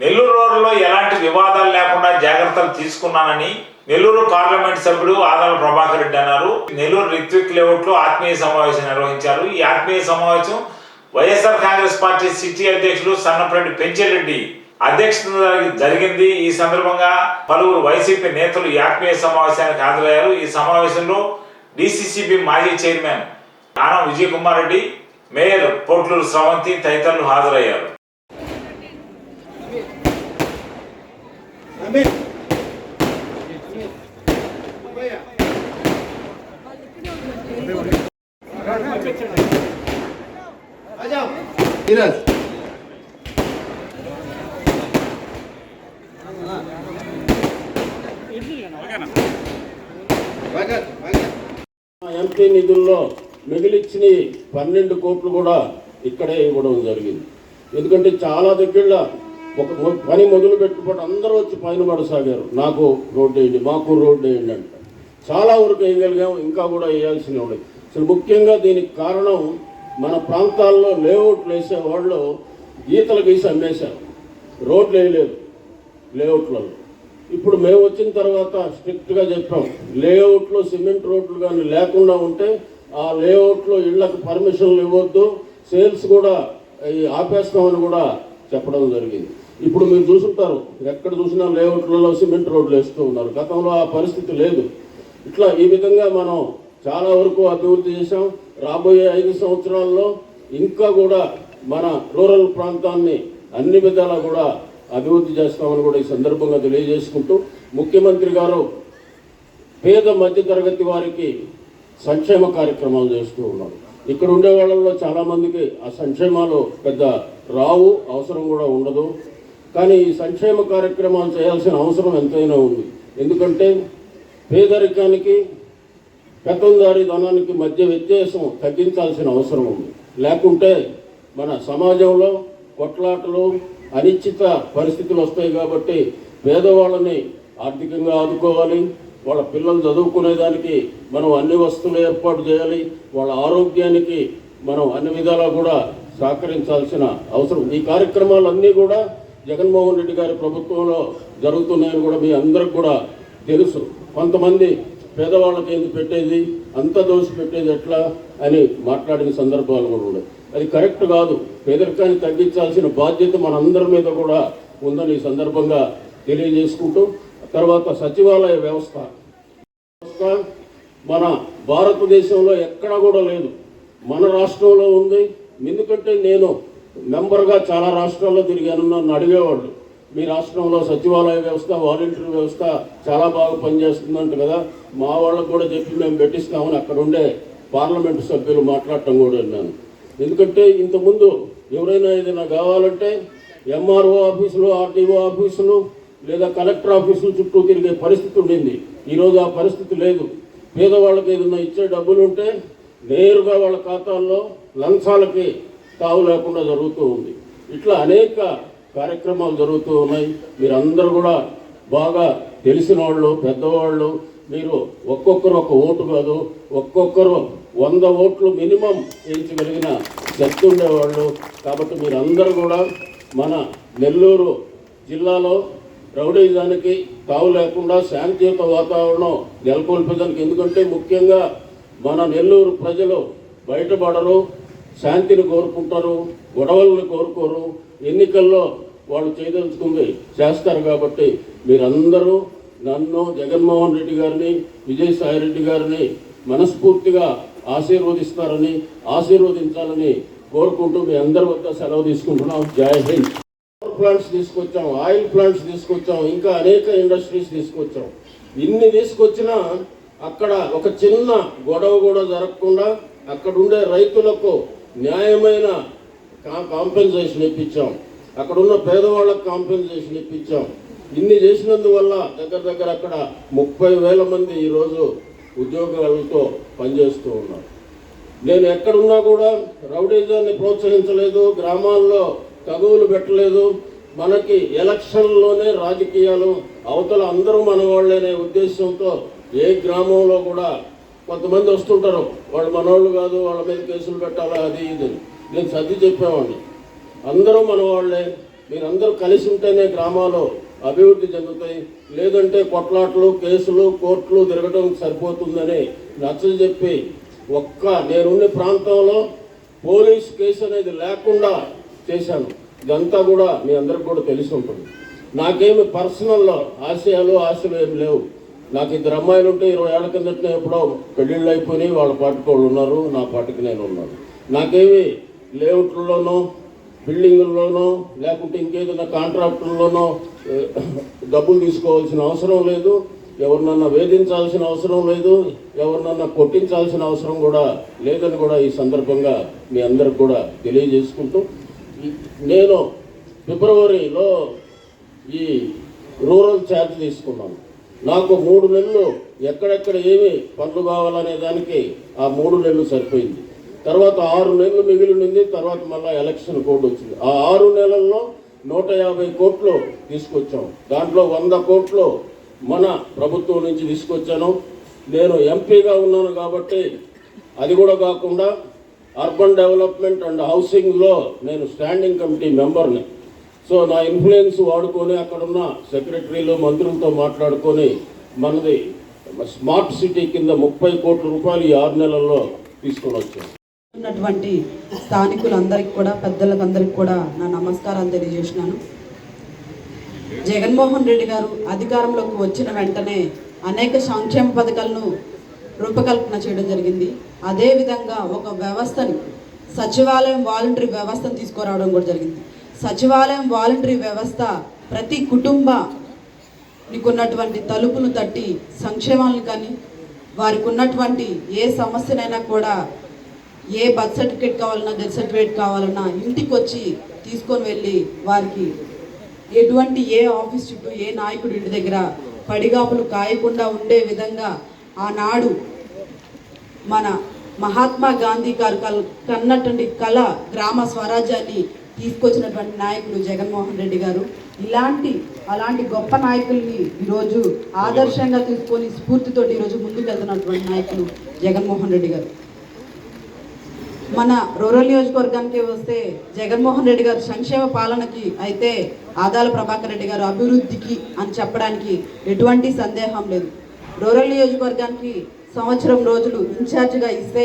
నెల్లూరు రోడ్లో ఎలాంటి వివాదాలు లేకుండా జాగ్రత్తలు తీసుకున్నానని నెల్లూరు పార్లమెంట్ సభ్యుడు ఆదాల ప్రభాకర్ రెడ్డి అన్నారు. నెల్లూరు రిత్విక్ లేఅవుట్లో ఆత్మీయ సమావేశం నిర్వహించారు. ఈ ఆత్మీయ సమావేశం వైఎస్ఆర్ కాంగ్రెస్ పార్టీ సిటీ అధ్యక్షులు సన్నపరెడ్డి పెంచెరెడ్డి అధ్యక్షత జరిగింది. ఈ సందర్భంగా పలువురు వైసీపీ నేతలు ఈ ఆత్మీయ సమావేశానికి హాజరయ్యారు. ఈ సమావేశంలో డిసిసిబి మాజీ చైర్మన్ ఆనం విజయ్ కుమార్ రెడ్డి మేయర్ పోట్లూరు స్రవంతి తదితరులు హాజరయ్యారు. భగత్ ఎంపీ నిధుల్లో మిగిలిచ్చిన పన్నెండు కోట్లు కూడా ఇక్కడే ఇవ్వడం జరిగింది. ఎందుకంటే చాలా దగ్గర ఒక పని మొదలు పెట్టుబడి అందరూ వచ్చి పైన పడసాగారు. నాకు రోడ్డు వేయండి మాకు రోడ్డు వేయండి అంట. చాలా వరకు వేయగలిగాము ఇంకా కూడా వేయాల్సిన ఉన్నాయి అసలు ముఖ్యంగా దీనికి కారణం మన ప్రాంతాల్లో లేఅవుట్లు వేసే వాళ్ళు గీతలు గీసి అమ్మేశారు. రోడ్లు వేయలేదు లేఅవుట్లలో. ఇప్పుడు మేము వచ్చిన తర్వాత స్ట్రిక్ట్గా చెప్పాం లేఅవుట్లో సిమెంట్ రోడ్లు కానీ లేకుండా ఉంటే ఆ లేఅవుట్లో ఇళ్ళకు పర్మిషన్లు ఇవ్వద్దు సేల్స్ కూడా ఆపేస్తామని కూడా చెప్పడం జరిగింది. ఇప్పుడు మీరు చూసుంటారు. ఎక్కడ చూసినా లేఅవుట్లలో సిమెంట్ రోడ్లు వేస్తూ ఉన్నారు. గతంలో ఆ పరిస్థితి లేదు. ఇట్లా ఈ విధంగా మనం చాలా వరకు అభివృద్ధి చేసాం రాబోయే ఐదు సంవత్సరాల్లో ఇంకా కూడా మన రూరల్ ప్రాంతాన్ని అన్ని విధాలా కూడా అభివృద్ధి చేస్తామని కూడా ఈ సందర్భంగా తెలియజేసుకుంటూ ముఖ్యమంత్రి గారు పేద మధ్యతరగతి వారికి సంక్షేమ కార్యక్రమాలు చేస్తూ ఉన్నారు. ఇక్కడ ఉండే వాళ్ళల్లో చాలామందికి ఆ సంక్షేమాలు పెద్ద రావు అవసరం కూడా ఉండదు. కానీ ఈ సంక్షేమ కార్యక్రమాలు చేయాల్సిన అవసరం ఎంతైనా ఉంది. ఎందుకంటే పేదరికానికి పెత్తందారి ధనానికి మధ్య వ్యత్యాసం తగ్గించాల్సిన అవసరం ఉంది. లేకుంటే మన సమాజంలో కొట్లాటలు అనిశ్చిత పరిస్థితులు వస్తాయి కాబట్టి పేదవాళ్ళని ఆర్థికంగా ఆదుకోవాలి. వాళ్ళ పిల్లలు చదువుకునేదానికి మనం అన్ని వస్తువులు ఏర్పాటు చేయాలి. వాళ్ళ ఆరోగ్యానికి మనం అన్ని విధాలా కూడా సహకరించాల్సిన అవసరం ఈ కార్యక్రమాలన్నీ కూడా జగన్మోహన్ రెడ్డి గారి ప్రభుత్వంలో జరుగుతున్నాయని కూడా మీ అందరికి కూడా తెలుసు. కొంతమంది పేదవాళ్ళకి ఏది పెట్టేది? అంత దోషి పెట్టేది ఎట్లా? అని మాట్లాడిన సందర్భాలు కూడా ఉన్నాయి. అది కరెక్ట్ కాదు. పేదరికాన్ని తగ్గించాల్సిన బాధ్యత మనందరి మీద కూడా ఉందని ఈ సందర్భంగా తెలియజేసుకుంటూ తర్వాత సచివాలయ వ్యవస్థ. వ్యవస్థ మన భారతదేశంలో ఎక్కడా కూడా లేదు. మన రాష్ట్రంలో ఉంది. ఎందుకంటే నేను మెంబర్గా చాలా రాష్ట్రాల్లో తిరిగాను నన్ను అడిగేవాళ్ళు. మీ రాష్ట్రంలో సచివాలయ వ్యవస్థ వాలంటీర్ వ్యవస్థ చాలా బాగా పనిచేస్తుందంట కదా. మా వాళ్ళకు కూడా చెప్పి మేము పెట్టిస్తామని అక్కడ ఉండే పార్లమెంటు సభ్యులు మాట్లాడటం కూడా విన్నాను ఎందుకంటే ఇంతకుముందు ఎవరైనా ఏదైనా కావాలంటే ఎంఆర్ఓ ఆఫీసులు ఆర్టీఓ ఆఫీసులు లేదా కలెక్టర్ ఆఫీసులు చుట్టూ తిరిగే పరిస్థితి ఉండింది. ఈరోజు ఆ పరిస్థితి లేదు. పేదవాళ్ళకి ఏదైనా ఇచ్చే డబ్బులు ఉంటే నేరుగా వాళ్ళ ఖాతాల్లో లంచాలకి తావు లేకుండా జరుగుతూ ఉంది. ఇట్లా అనేక కార్యక్రమాలు జరుగుతూ ఉన్నాయి. మీరందరూ కూడా బాగా తెలిసిన వాళ్ళు పెద్దవాళ్ళు మీరు ఒక్కొక్కరు ఒక ఓటు కాదు ఒక్కొక్కరు వంద ఓట్లు మినిమం వేయించగలిగిన శక్తి ఉండేవాళ్ళు. కాబట్టి మీరందరూ కూడా మన నెల్లూరు జిల్లాలో రౌడీజానికి తావు లేకుండా శాంతియుత వాతావరణం నెలకొల్పేదానికి ఎందుకంటే ముఖ్యంగా మన నెల్లూరు ప్రజలు బయటపడరు. శాంతిని కోరుకుంటారు గొడవలను కోరుకోరు. ఎన్నికల్లో వాళ్ళు చేయదలుచుకుంది చేస్తారు కాబట్టి మీరందరూ నన్ను జగన్మోహన్ రెడ్డి గారిని విజయసాయి రెడ్డి గారిని మనస్ఫూర్తిగా ఆశీర్వదిస్తారని ఆశీర్వదించాలని కోరుకుంటూ మీ అందరి వద్ద సెలవు తీసుకుంటున్నాం. జై హింద్. పవర్ ప్లాంట్స్ తీసుకొచ్చాం ఆయిల్ ప్లాంట్స్ తీసుకొచ్చాం ఇంకా అనేక ఇండస్ట్రీస్ తీసుకొచ్చాం. ఇన్ని తీసుకొచ్చినా అక్కడ ఒక చిన్న గొడవ కూడా జరగకుండా అక్కడ ఉండే రైతులకు న్యాయమైన కా- కాంపెన్సేషన్ ఇప్పించాం. అక్కడ ఉన్న పేదవాళ్ళకు కాంపెన్సేషన్ ఇప్పించాం. ఇన్ని చేసినందువల్ల దగ్గర దగ్గర అక్కడ ముప్పై వేల మంది ఈరోజు ఉద్యోగాలతో పనిచేస్తూ ఉన్నారు. నేను ఎక్కడున్నా కూడా రౌడీజాన్ని ప్రోత్సహించలేదు గ్రామాల్లో తగువులు పెట్టలేదు. మనకి ఎలక్షన్లోనే రాజకీయాలు అవతల అందరూ మన వాళ్ళనే ఉద్దేశంతో ఏ గ్రామంలో కూడా కొంతమంది వస్తుంటారు వాళ్ళు మనోళ్ళు కాదు వాళ్ళ మీద కేసులు పెట్టాలా అది ఇది నేను సర్ది చెప్పేవాడిని. అందరూ మన వాళ్ళే మీరందరూ కలిసి ఉంటేనే గ్రామాలు అభివృద్ధి చెందుతాయి లేదంటే కొట్లాట్లు కేసులు కోర్టులు తిరగడం సరిపోతుందని నచ్చలు చెప్పి ఒక్క నేనున్న ప్రాంతంలో పోలీస్ కేసు అనేది లేకుండా చేశాను. ఇదంతా కూడా మీ అందరికి కూడా తెలిసి ఉంటుంది. నాకేమి పర్సనల్లో ఆశయాలు ఆశలు ఏమి లేవు. నాకు ఇద్దరు అమ్మాయిలు ఉంటే ఇరవై ఏళ్ళ కిందట ఎప్పుడో పెళ్ళిళ్ళు అయిపోయినాయి వాళ్ళ పాటికి వాళ్ళు ఉన్నారు నా పాటికి నేను ఉన్నాను. నాకేమి లేఅవుట్లలోనో బిల్డింగుల్లోనో లేకుంటే ఇంకేదైనా కాంట్రాక్టుల్లోనో డబ్బులు తీసుకోవాల్సిన అవసరం లేదు. ఎవరినన్నా వేధించాల్సిన అవసరం లేదు. ఎవరినన్నా కొట్టించాల్సిన అవసరం కూడా లేదని కూడా ఈ సందర్భంగా మీ అందరికి కూడా తెలియజేసుకుంటూ నేను ఫిబ్రవరిలో ఈ రూరల్ ఛార్జ్ తీసుకున్నాను. నాకు మూడు నెలలు ఎక్కడెక్కడ ఏమి పనులు కావాలనే దానికి ఆ మూడు నెలలు సరిపోయింది. తర్వాత ఆరు నెలలు మిగిలింది తర్వాత మళ్ళీ ఎలక్షన్ కోడ్ వచ్చింది. ఆ ఆరు నెలల్లో నూట యాభై కోట్లు తీసుకొచ్చాం. దాంట్లో వంద కోట్లు మన ప్రభుత్వం నుంచి తీసుకొచ్చాను. నేను ఎంపీగా ఉన్నాను కాబట్టి అది కూడా కాకుండా అర్బన్ డెవలప్మెంట్ అండ్ హౌసింగ్లో నేను స్టాండింగ్ కమిటీ మెంబర్ని. సో నా ఇన్ఫ్లుయెన్స్ వాడుకొని అక్కడున్న సెక్రటరీలు మంత్రులతో మాట్లాడుకొని మనది స్మార్ట్ సిటీ కింద ముప్పై కోట్ల రూపాయలు ఈ ఆరు నెలల్లో తీసుకొని వచ్చాం. ఉన్నటువంటి స్థానికులందరికీ కూడా పెద్దలందరికీ కూడా నా నమస్కారాలు తెలియజేసినాను జగన్మోహన్ రెడ్డి గారు అధికారంలోకి వచ్చిన వెంటనే అనేక సంక్షేమ పథకాలను రూపకల్పన చేయడం జరిగింది. అదేవిధంగా ఒక వ్యవస్థని సచివాలయం వాలంటరీ వ్యవస్థను తీసుకురావడం కూడా జరిగింది. సచివాలయం వాలంటరీ వ్యవస్థ ప్రతి కుటుంబ నీకున్నటువంటి తలుపులు తట్టి సంక్షేమాలను కానీ వారికి ఉన్నటువంటి ఏ సమస్యనైనా కూడా ఏ బర్త్ సర్టిఫికేట్ కావాలన్నా డెత్ సర్టిఫికేట్ కావాలన్నా ఇంటికి వచ్చి తీసుకొని వెళ్ళి వారికి ఎటువంటి ఏ ఆఫీస్ చుట్టూ ఏ నాయకుడి ఇంటి దగ్గర పడిగాపులు కాయకుండా ఉండే విధంగా ఆనాడు మన మహాత్మా గాంధీ గారు కల్ కన్నటువంటి కళ గ్రామ స్వరాజ్యాన్ని తీసుకొచ్చినటువంటి నాయకుడు జగన్మోహన్ రెడ్డి గారు. ఇలాంటి అలాంటి గొప్ప నాయకుల్ని ఈరోజు ఆదర్శంగా తీసుకొని స్ఫూర్తితో ఈరోజు ముందుకెళ్తున్నటువంటి నాయకులు జగన్మోహన్ రెడ్డి గారు. మన రూరల్ నియోజకవర్గానికి వస్తే జగన్మోహన్ రెడ్డి గారు సంక్షేమ పాలనకి అయితే ఆదాల ప్రభాకర్ రెడ్డి గారు అభివృద్ధికి అని చెప్పడానికి ఎటువంటి సందేహం లేదు. రూరల్ నియోజకవర్గానికి సంవత్సరం రోజులు ఇన్ఛార్జిగా ఇస్తే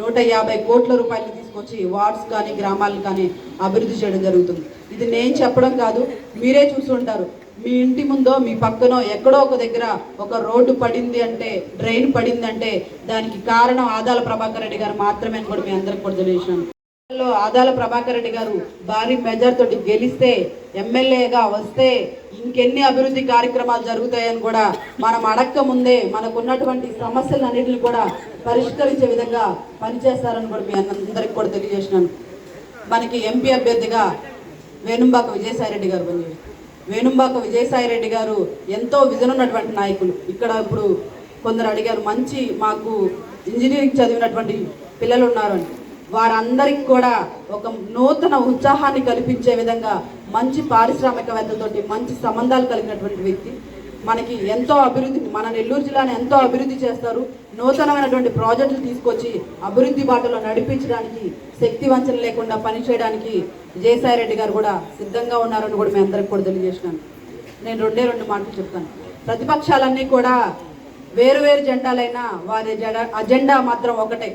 నూట యాభై కోట్ల రూపాయలు తీసుకొచ్చి వార్డ్స్ కానీ గ్రామాలు కానీ అభివృద్ధి చేయడం జరుగుతుంది. ఇది నేను చెప్పడం కాదు మీరే చూస్తుంటారు మీ ఇంటి ముందో మీ పక్కనో ఎక్కడో ఒక దగ్గర ఒక రోడ్డు పడింది అంటే డ్రైన్ పడింది అంటే దానికి కారణం ఆదాల ప్రభాకర్ రెడ్డి గారు మాత్రమే అని కూడా మీ అందరికి కూడా తెలియజేసినాను లో ఆదాల ప్రభాకర్ రెడ్డి గారు భారీ మెజార్ తోటి గెలిస్తే ఎమ్మెల్యేగా వస్తే ఇంకెన్ని అభివృద్ధి కార్యక్రమాలు జరుగుతాయని కూడా మనం అడక్క ముందే మనకున్నటువంటి సమస్యలన్నింటిని కూడా పరిష్కరించే విధంగా పనిచేస్తారని కూడా మీ అందరికి కూడా తెలియజేసినాను మనకి ఎంపీ అభ్యర్థిగా వేణుంబాక విజయసాయిరెడ్డి గారు పని వేణుంబాక విజయసాయిరెడ్డి గారు ఎంతో విజన్ ఉన్నటువంటి నాయకులు. ఇక్కడ ఇప్పుడు కొందరు అడిగారు మంచి మాకు ఇంజనీరింగ్ చదివినటువంటి పిల్లలు ఉన్నారు అంటే వారందరికి కూడా ఒక నూతన ఉత్సాహాన్ని కల్పించే విధంగా మంచి పారిశ్రామికవేత్తలతోటి మంచి సంబంధాలు కలిగినటువంటి వ్యక్తి. మనకి ఎంతో అభివృద్ధి మన నెల్లూరు జిల్లాని ఎంతో అభివృద్ధి చేస్తారు. నూతనమైనటువంటి ప్రాజెక్టులు తీసుకొచ్చి అభివృద్ధి బాటలో నడిపించడానికి శక్తి వంచన లేకుండా పనిచేయడానికి విజయసాయి రెడ్డి గారు కూడా సిద్ధంగా ఉన్నారని కూడా మేము అందరికి కూడా తెలియజేసినాను నేను రెండే రెండు మాటలు చెప్తాను. ప్రతిపక్షాలన్నీ కూడా వేరు వేరు జెండాలైనా వారి అజెండా మాత్రం ఒకటే.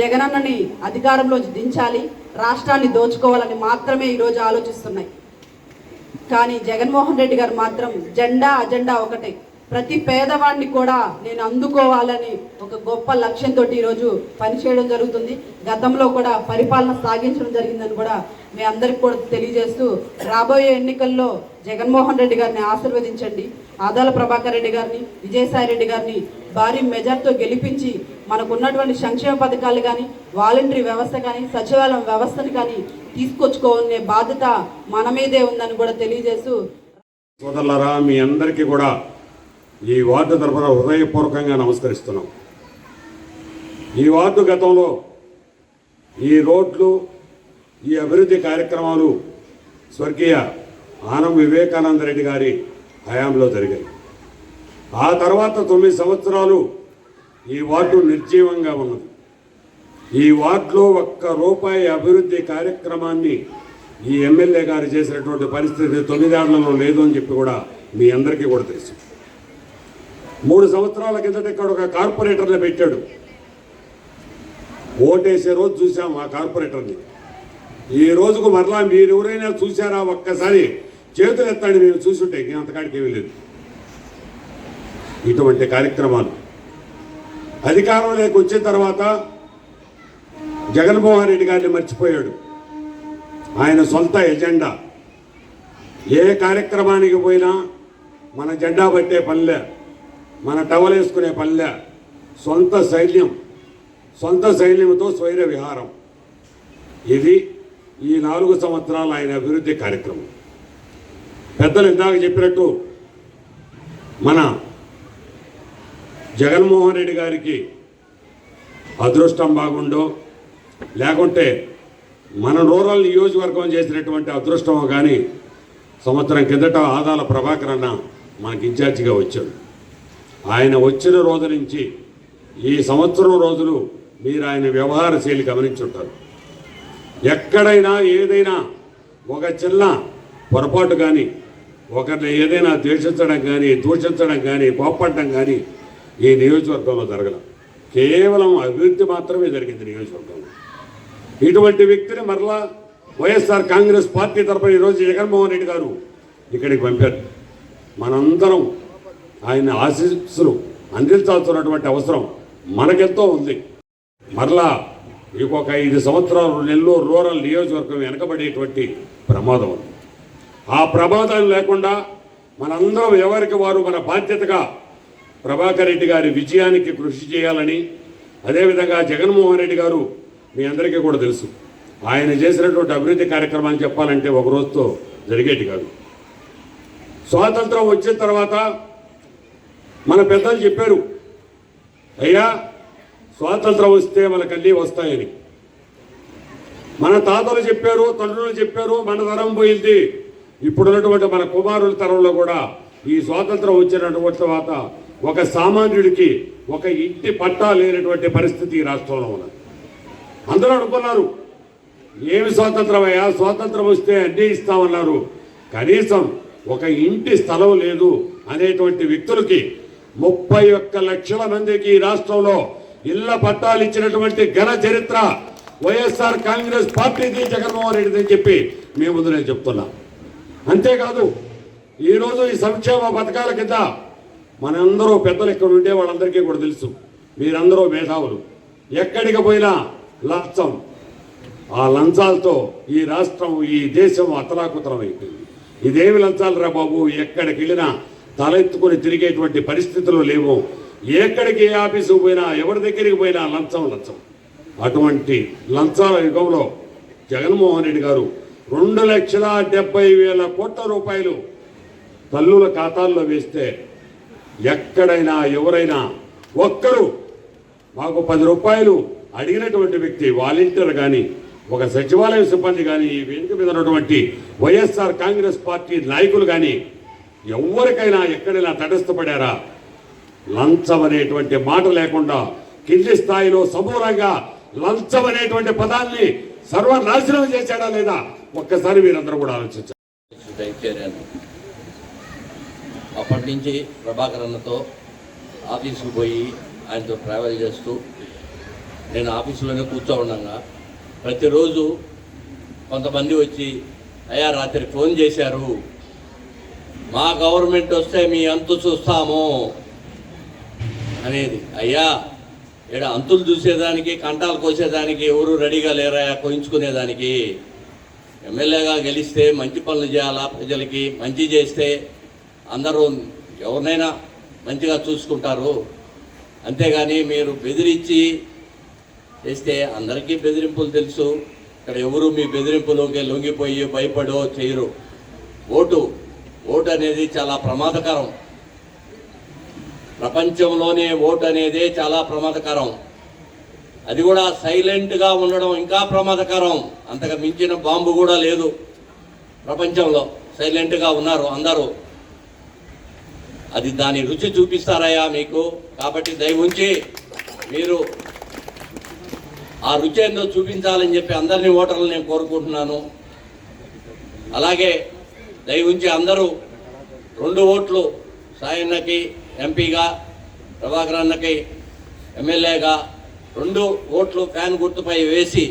జగనన్నని అధికారంలో దించాలి రాష్ట్రాన్ని దోచుకోవాలని మాత్రమే ఈరోజు ఆలోచిస్తున్నాయి. కానీ జగన్మోహన్ రెడ్డి గారు మాత్రం జెండా అజెండా ఒకటే. ప్రతి పేదవాడిని కూడా నేను అందుకోవాలని ఒక గొప్ప లక్ష్యంతో ఈరోజు పనిచేయడం జరుగుతుంది. గతంలో కూడా పరిపాలన సాగించడం జరిగిందని కూడా మీ అందరికి కూడా తెలియజేస్తూ రాబోయే ఎన్నికల్లో జగన్మోహన్ రెడ్డి గారిని ఆశీర్వదించండి. ఆదాల ప్రభాకర్ రెడ్డి గారిని విజయసాయి రెడ్డి గారిని భారీ మెజార్తో గెలిపించి మనకున్నటువంటి సంక్షేమ పథకాలు కానీ వాలంటరీ వ్యవస్థ కానీ సచివాలయం వ్యవస్థను కానీ తీసుకొచ్చుకోవాలనే బాధ్యత మన మీదే ఉందని కూడా తెలియజేస్తూ సోదరులరా మీ అందరికీ కూడా ఈ వార్డు తరఫున హృదయపూర్వకంగా నమస్కరిస్తున్నాం. ఈ వార్డు గతంలో ఈ రోడ్లు ఈ అభివృద్ధి కార్యక్రమాలు స్వర్గీయ ఆనం వివేకానంద రెడ్డి గారి హయాంలో జరిగాయి. ఆ తర్వాత తొమ్మిది సంవత్సరాలు ఈ వార్డు నిర్జీవంగా ఉన్నది. ఈ వార్డులో ఒక్క రూపాయి అభివృద్ధి కార్యక్రమాన్ని ఈ ఎమ్మెల్యే గారు చేసినటువంటి పరిస్థితి తొమ్మిదేళ్ళలో లేదు అని చెప్పి కూడా మీ అందరికీ కూడా తెలుసు. మూడు సంవత్సరాల కిందట ఇక్కడ ఒక కార్పొరేటర్ని పెట్టాడు. ఓటేసే రోజు చూసాం ఆ కార్పొరేటర్ని. ఈ రోజుకు మరలా మీరు ఎవరైనా చూసారా ఒక్కసారి? చేతులు ఎత్తండి మేము చూసుంటే అంతకాడికి ఏమీ లేదు. ఇటువంటి కార్యక్రమాలు. అధికారంలోకి వచ్చిన తర్వాత జగన్మోహన్ రెడ్డి గారిని మర్చిపోయాడు. ఆయన సొంత ఎజెండా. ఏ కార్యక్రమానికి పోయినా మన జెండా పట్టే పనిలే మన టవల్ వేసుకునే పనిలే. సొంత శైల్యం సొంత శైల్యంతో స్వైర విహారం. ఇది ఈ నాలుగు సంవత్సరాలు ఆయన అభివృద్ధి కార్యక్రమం. పెద్దలు ఇందాక చెప్పినట్టు మన జగన్మోహన్ రెడ్డి గారికి అదృష్టం బాగుండో లేకుంటే మన రూరల్ నియోజకవర్గం చేసినటువంటి అదృష్టమో కానీ సంవత్సరం కిందట ఆదాల ప్రభాకర్ అన్న మనకి ఇన్ఛార్జిగా వచ్చాడు. ఆయన వచ్చిన రోజు నుంచి ఈ సంవత్సరం రోజులు మీరు ఆయన వ్యవహార శైలి గమనించుంటారు. ఎక్కడైనా ఏదైనా ఒక చిన్న పొరపాటు కానీ ఒకరిని ఏదైనా ద్వేషించడం కానీ దూషించడం కానీ కోప్పడడం కానీ ఈ నియోజకవర్గంలో జరగల. కేవలం అభివృద్ధి మాత్రమే జరిగింది నియోజకవర్గంలో. ఇటువంటి వ్యక్తిని మరలా వైఎస్ఆర్ కాంగ్రెస్ పార్టీ తరఫున ఈరోజు జగన్మోహన్ రెడ్డి గారు ఇక్కడికి పంపారు. మనందరం ఆయన ఆశీస్సులు అందించాల్సినటువంటి అవసరం మనకెంతో ఉంది. మరలా ఇంకొక ఐదు సంవత్సరాలు నెల్లూరు రూరల్ నియోజకవర్గం వెనకబడేటువంటి ప్రమాదం ఉంది. ఆ ప్రమాదం లేకుండా మనందరం ఎవరికి వారు మన బాధ్యతగా ప్రభాకర్ రెడ్డి గారి విజయానికి కృషి చేయాలని అదేవిధంగా జగన్మోహన్ రెడ్డి గారు మీ అందరికీ కూడా తెలుసు. ఆయన చేసినటువంటి అభివృద్ధి కార్యక్రమాలు చెప్పాలంటే ఒక రోజుతో జరిగేటి కాదు. స్వాతంత్రం వచ్చిన తర్వాత మన పెద్దలు చెప్పారు అయ్యా స్వాతంత్రం వస్తే మనకు వస్తాయని. మన తాతలు చెప్పారు తండ్రులు చెప్పారు మన తరం పోయింది. ఇప్పుడున్నటువంటి మన కుమారుల తరంలో కూడా ఈ స్వాతంత్రం వచ్చినటువంటి తర్వాత ఒక సామాన్యుడికి ఒక ఇంటి పట్టా లేనటువంటి పరిస్థితి ఈ రాష్ట్రంలో ఉన్నది. అందరూ అనుకున్నారు ఏమి స్వాతంత్రం అయ్యా? స్వాతంత్రం వస్తే అన్నీ ఇస్తామన్నారు. కనీసం ఒక ఇంటి స్థలం లేదు అనేటువంటి వ్యక్తులకి ముప్పై ఒక్క లక్షల మందికి ఈ రాష్ట్రంలో ఇళ్ళ పట్టాలు ఇచ్చినటువంటి ఘన చరిత్ర వైఎస్ఆర్ కాంగ్రెస్ పార్టీది జగన్మోహన్ రెడ్డిది అని చెప్పి మేము ముందు నేను చెప్తున్నా. అంతేకాదు ఈరోజు ఈ సంక్షేమ పథకాల కింద మనందరూ పెద్దలు ఇక్కడ ఉంటే వాళ్ళందరికీ కూడా తెలుసు. మీరందరూ మేధావులు. ఎక్కడికి పోయినా లంచం. ఆ లంచాలతో ఈ రాష్ట్రం ఈ దేశం అతలాకుతలమైపోయింది. ఇదేమి లంచాలు రా బాబు? ఎక్కడికి వెళ్ళినా తలెత్తుకుని తిరిగేటువంటి పరిస్థితులు లేవు. ఎక్కడికి ఏ ఆఫీసుకు పోయినా ఎవరి దగ్గరికి పోయినా లంచం లంచం. అటువంటి లంచాల యుగంలో జగన్మోహన్ రెడ్డి గారు రెండు లక్షల డెబ్బై వేల కోట్ల రూపాయలు తల్లుల ఖాతాల్లో వేస్తే ఎక్కడైనా ఎవరైనా ఒక్కరు మాకు పది రూపాయలు అడిగినటువంటి వ్యక్తి వాలంటీర్ కానీ ఒక సచివాలయ సిబ్బంది కానీ ఈ వేదిక మీద ఉన్నటువంటి వైఎస్ఆర్ కాంగ్రెస్ పార్టీ నాయకులు కానీ ఎవరికైనా ఎక్కడైనా తటస్థపడారా? లంచం అనేటువంటి మాట లేకుండా కింది స్థాయిలో సమూలంగా లంచం అనేటువంటి పదాన్ని సర్వనాశనం చేశాడా లేదా? ఒక్కసారి మీరందరూ కూడా ఆలోచించారు అప్పటి నుంచి ప్రభాకర్ అన్నతో ఆఫీస్కి పోయి ఆయనతో ట్రావెల్ చేస్తూ నేను ఆఫీసులోనే కూర్చో ఉండగా. ప్రతిరోజు కొంతమంది వచ్చి అయ్యా రాత్రి ఫోన్ చేశారు. మా గవర్నమెంట్ వస్తే మీ అంతు చూస్తాము. అనేది అయ్యా ఇక్కడ అంతులు చూసేదానికి కంటాలు కోసేదానికి ఎవరు రెడీగా లేరా కోయించుకునేదానికి? ఎమ్మెల్యేగా గెలిస్తే మంచి పనులు చేయాలా ప్రజలకి? మంచి చేస్తే అందరూ ఎవరినైనా మంచిగా చూసుకుంటారు. అంతేగాని మీరు బెదిరించి చేస్తే అందరికీ బెదిరింపులు తెలుసు. ఇక్కడ ఎవరు మీ బెదిరింపులోకి లొంగిపోయి భయపడో చేయరు. ఓటు ఓటు అనేది చాలా ప్రమాదకరం. ప్రపంచంలోనే ఓటు అనేది చాలా ప్రమాదకరం. అది కూడా సైలెంట్గా ఉండడం ఇంకా ప్రమాదకరం. అంతగా మించిన బాంబు కూడా లేదు ప్రపంచంలో. సైలెంట్గా ఉన్నారు అందరూ. అది దాని రుచి చూపిస్తారయ్యా మీకు. కాబట్టి దయ ఉంచి మీరు ఆ రుచి ఏందో చూపించాలని చెప్పి అందరినీ ఓటర్లు నేను కోరుకుంటున్నాను. అలాగే దయ ఉంచి అందరూ రెండు ఓట్లు సాయన్నకి ఎంపీగా ప్రభాకర్ అన్నకి ఎమ్మెల్యేగా రెండు ఓట్లు ఫ్యాన్ గుర్తుపై వేసి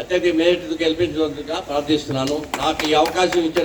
అత్యధిక మేరటు గెలిపించినందుకు ప్రార్థిస్తున్నాను. నాకు ఈ అవకాశం ఇచ్చిన